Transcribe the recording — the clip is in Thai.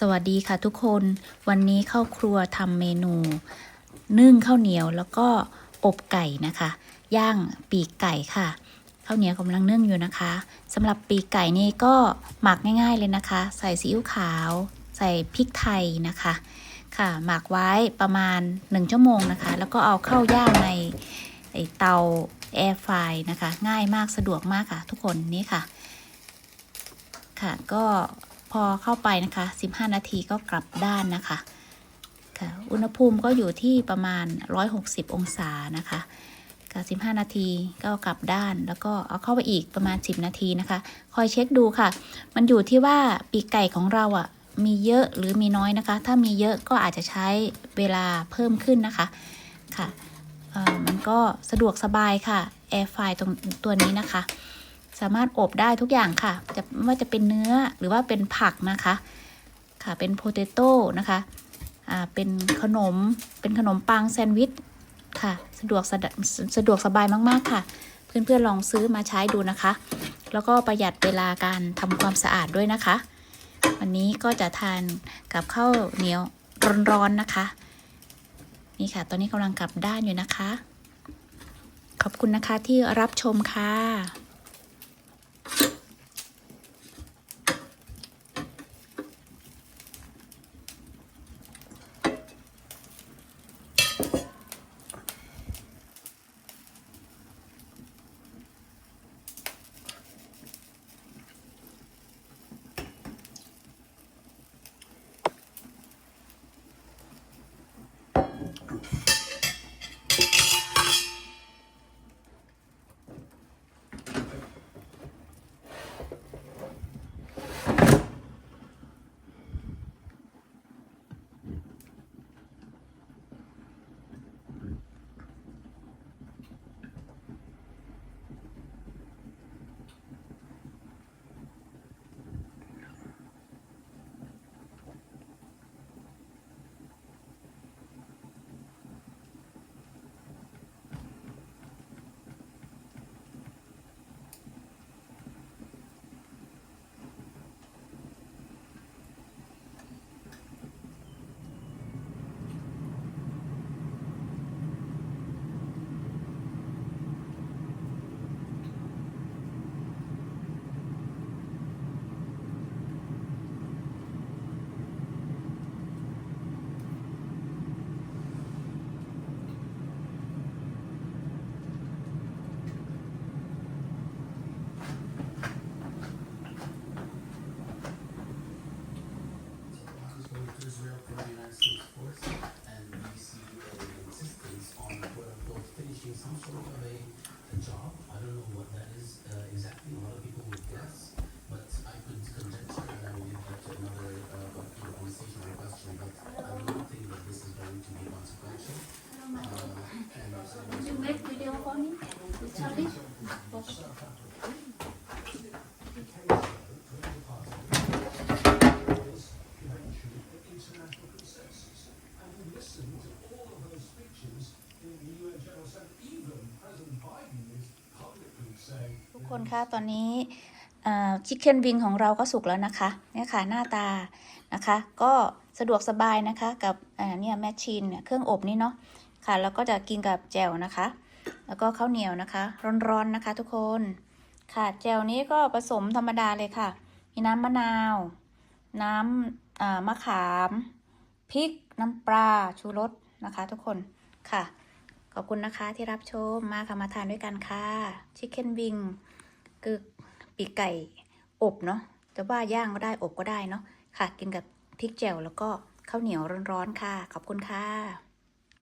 สวัสดีค่ะทุกคน วันนี้เข้าครัวทำเมนู นึ่งข้าวเหนียวแล้วก็อบไก่นะคะ ย่างปีกไก่ค่ะข้าวเหนียวกำลังนึ่งอยู่นะคะสำหรับปีกไก่นี่ก็หมักง่าย ๆเลยนะคะ ใส่ซีอิ๊วขาว ใส่พริกไทยนะคะค่ะ หมักไว้ประมาณ 1 ชั่วโมงนะคะ แล้วก็เอาเข้าย่างในเตาแอร์ไฟนะคะ ง่ายมากสะดวกมากค่ะ ทุกคนนี่ค่ะ ค่ะก็ พอเข้าไปนะคะ 15 นาทีก็กลับด้านนะคะค่ะอุณหภูมิก็อยู่ที่ประมาณ 160 องศานะคะก็15 นาทีก็กลับด้านแล้วก็เอาเข้าไปอีกประมาณ 10 นาทีนะคะ คอยเช็คดูค่ะ มันอยู่ที่ว่าปีกไก่ของเราอะ่ะมีเยอะหรือมีน้อยนะคะ ถ้ามีเยอะก็อาจจะใช้เวลาเพิ่มขึ้นนะคะค่ะมันก็สะดวกสบายค่ะแอร์ไฟตรงตัวนี้นะคะ สามารถอบได้ทุกอย่างค่ะ จะไม่ว่าจะเป็นเนื้อหรือว่าเป็นผักนะคะ ค่ะเป็นโพเตโต้นะคะอ่าเป็นขนมเป็นขนมปังแซนด์วิชค่ะ สะดวกสะดะสะดวกสบายมากๆค่ะ เพื่อนๆลองซื้อมาใช้ดูนะคะ แล้วก็ประหยัดเวลาการทำความสะอาดด้วยนะคะ วันนี้ก็จะทานกับข้าวเหนียวร้อนๆนะคะ นี่ค่ะ ตอนนี้กำลังกลับด้านอยู่นะคะ ขอบคุณนะคะที่รับชมค่ะ some sort of a, a job. I don't know what that is uh, exactly. A lot of people would guess, but I could conjecture that I will that to another uh, conversation or question. But I don't think that this is going to be consequential. Uh, and uh, You make video for me? คนคะตอนนี้ชิคเก้นวิงของเราก็สุกแล้วนะคะเนี่ยค่ะหน้าตานะคะ ก็สะดวกสบายนะคะกับเนี่ยแมชชีนเนี่ยเครื่องอบนี่เนาะค่ะแล้วก็จะกินกับแจ่วนะคะ แล้วก็ข้าวเหนียวนะคะ ร้อนๆนะคะทุกคนค่ะแจ่วนี้ก็ผสมธรรมดาเลยค่ะ มีน้ำมะนาว น้ำมะขามพริกน้ำปลาชูรสนะคะ ทุกคนค่ะ ขอบคุณนะคะที่รับชมมาค่ะมาทานด้วยกันค่ะชิคเก้นวิงคือปีกไก่อบเนาะจะว่าย่างก็ได้อบก็ได้เนาะค่ะ กินกับพริกแจ่วแล้วก็ข้าวเหนียวร้อนๆค่ะ ขอบคุณค่ะ